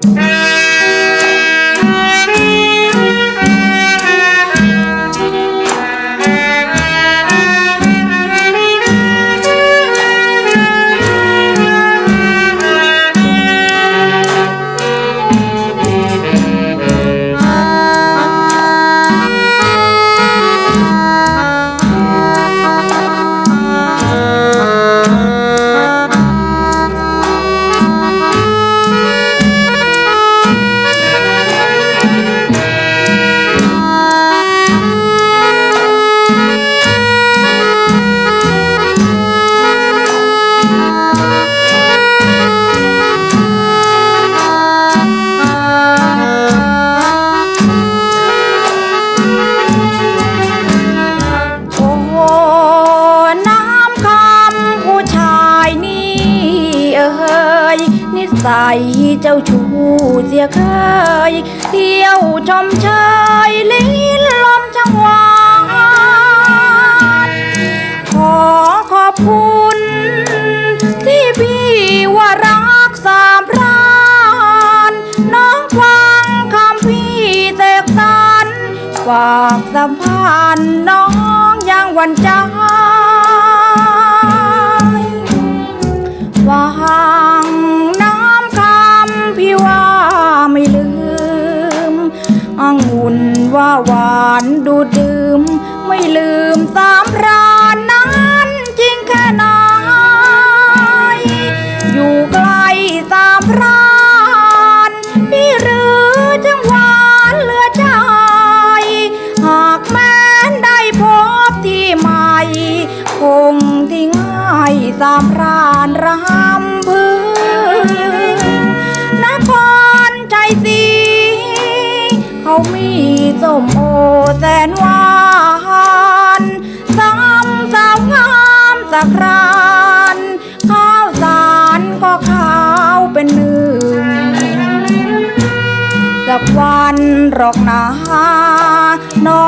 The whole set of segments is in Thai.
โสัยเจ้าชู้เสียเคยเที่ยวชมเชยลิ้นลมช่างหวานขอขอบคุณ ที่พี่ว่ารักสามพรานน้องฟังคำพี่เสกสรรฝากสัมพันธ์น้องยังหวันใจ หวานดูดื่ม ไม่ลืมสามรานนั้นจริงแค่ไหนอยู่ไกลสามรานพี่หรือจังหวานเหลือใจ หากแม้นได้พบที่ใหม่ คงที่ง่ายสามรานรำพึงนครใจสี มีส้มโอแสนหวานซ้ำสาวงามสักรานข้าวสารก็ขาวเป็นหนึ่งสักวันหรอกนะน้อง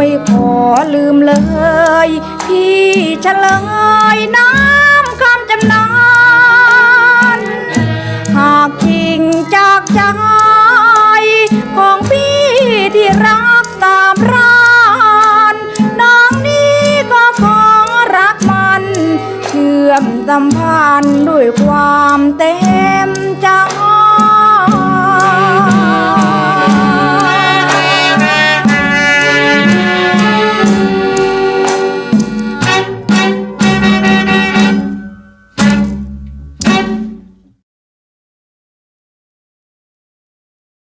ไม่ขอลืมเลย พี่เฉลยน้ำคำจำนานหากจริงจากใจของพี่ที่รักตามพรานน้องนี้ก็ขอรักมัน เชื่อมสัมพันธ์ด้วยความเต็มใจ